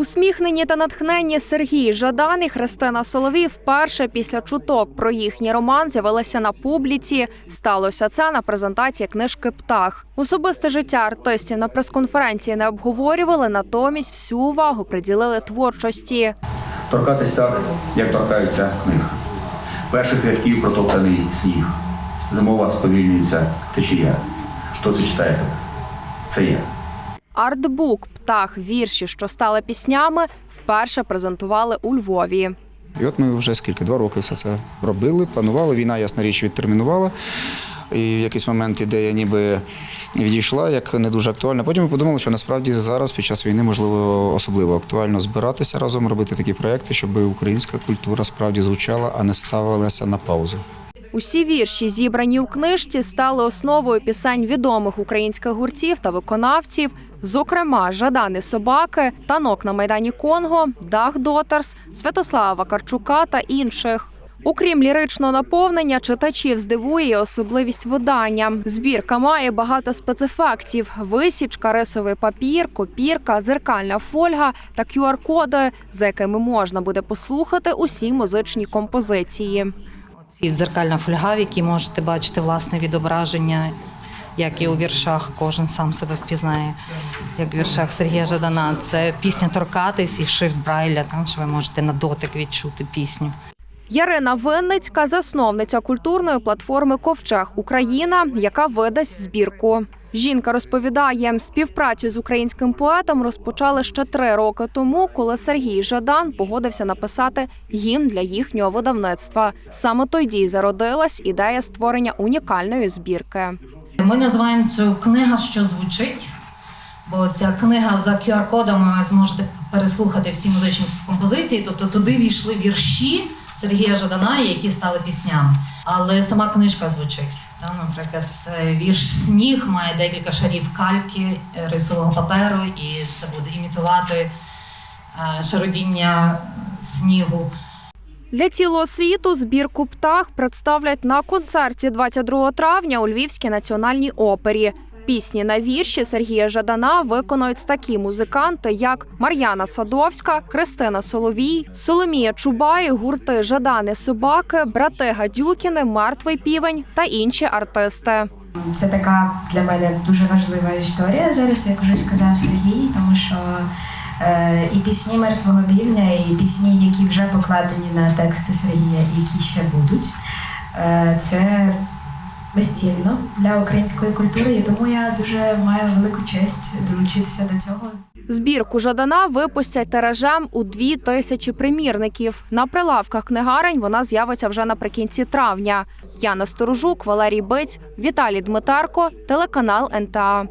Усміхнені та натхненні Сергій Жадан і Христина Соловій вперше після чуток про їхній роман з'явилися на публіці. Сталося це на презентації книжки Птах. Особисте життя артистів на прес-конференції не обговорювали, натомість всю увагу приділили творчості. Торкатись так, як торкаються книг. Перших рядків протоптаний сніг. Зимова сповільнюється течія. Хто це читає? Це я. Артбук Птах вірші, що стали піснями, вперше презентували у Львові. І от ми вже скільки два роки все це робили, планували. Війна, ясна річ, відтермінувала. І в якийсь момент ідея ніби відійшла, як не дуже актуальна. Потім ми подумали, що насправді зараз, під час війни, можливо, особливо актуально збиратися разом, робити такі проекти, щоб українська культура справді звучала, а не ставилася на паузу. Усі вірші, зібрані у книжці, стали основою пісень відомих українських гуртів та виконавців, зокрема Жадани Собаки, Танок на майдані Конго, Дах Дотерс, Святослава Вакарчука та інших. Окрім ліричного наповнення, читачів здивує особливість видання. Збірка має багато спецефектів: висічка, рисовий папір, копірка, дзеркальна фольга та QR-коди, за якими можна буде послухати усі музичні композиції. Ці дзеркальна фольга, в якій можете бачити власне відображення, як і у віршах, кожен сам себе впізнає, як в віршах Сергія Жадана. Це пісня Торкатись і шрифт Брайля, там що ви можете на дотик відчути пісню. Ярина Винницька, засновниця культурної платформи Ковчег Україна, яка видасть збірку. Жінка розповідає, співпрацю з українським поетом розпочали ще три роки тому, коли Сергій Жадан погодився написати гімн для їхнього видавництва. Саме тоді зародилась ідея створення унікальної збірки. Ми називаємо цю книга, що звучить. Бо ця книга за QR-кодом зможете переслухати всі музичні композиції. Тобто туди війшли вірші Сергія Жадана, які стали піснями. Але сама книжка звучить. Там, наприклад, е, вірш Сніг має декілька шарів кальки, е, рисового паперу, і це буде імітувати е, шародіння снігу. Для цілого світу збірку птах представлять на концерті 22 травня у Львівській національній опері. Пісні на вірші Сергія Жадана виконують такі музиканти, як Мар'яна Садовська, Христина Соловій, Соломія Чубай, гурти Жадани Собаки, брати Гадюкіни, Мертвий півень та інші артисти. Це така для мене дуже важлива історія зараз, як вже сказав Сергій, тому що е, і пісні мертвого півня, і пісні, які вже покладені на тексти Сергія, які ще будуть. Е, це безцінно для української культури, і тому я дуже маю велику честь долучитися до цього. Збірку Жадана випустять тиражем у дві тисячі примірників. На прилавках книгарень вона з'явиться вже наприкінці травня. Яна Сторожук, Валерій Биць, Віталій Дмитарко, телеканал НТА.